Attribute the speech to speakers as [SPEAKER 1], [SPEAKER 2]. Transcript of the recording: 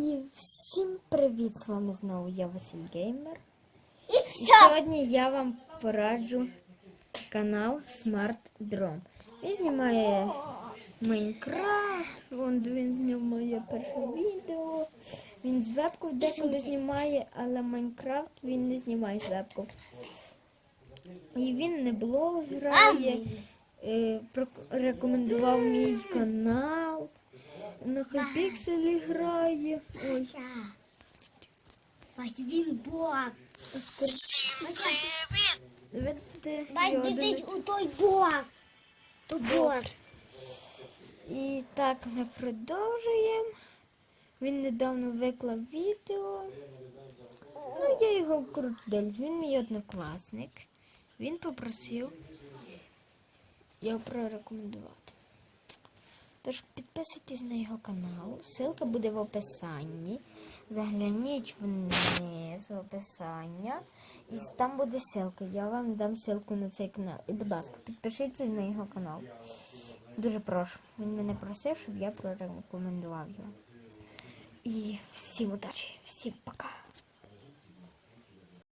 [SPEAKER 1] І всім привіт! З вами знову я Василь Геймер.
[SPEAKER 2] І
[SPEAKER 1] І сьогодні я вам пораджу канал Smart Drone. Він знімає Майнкрафт, вон він зняв моє перше відео. Він з вебку деколи знімає, але Майнкрафт він не знімає з вебку. І він не блог грає. Е, рекомендував мій канал. На хайпікселі грає. Ой,
[SPEAKER 2] Бать, він бог.
[SPEAKER 1] видите,
[SPEAKER 2] Бать,
[SPEAKER 1] його
[SPEAKER 2] дивись у той бог. То бог.
[SPEAKER 1] І так ми продовжуємо. Він недавно виклав відео. Ну, я його крутдель. Він мій однокласник. Він попросив його прорекомендувати. Тож підписуйтесь на його канал. Ссылка буде в описанні. Загляніть вниз в описання. І там буде ссылка. Я вам дам ссылку на цей канал. І, будь ласка, підпишіться на його канал. Дуже прошу. Він мене просив, щоб я прорекомендував його. І всім удачі, всім пока.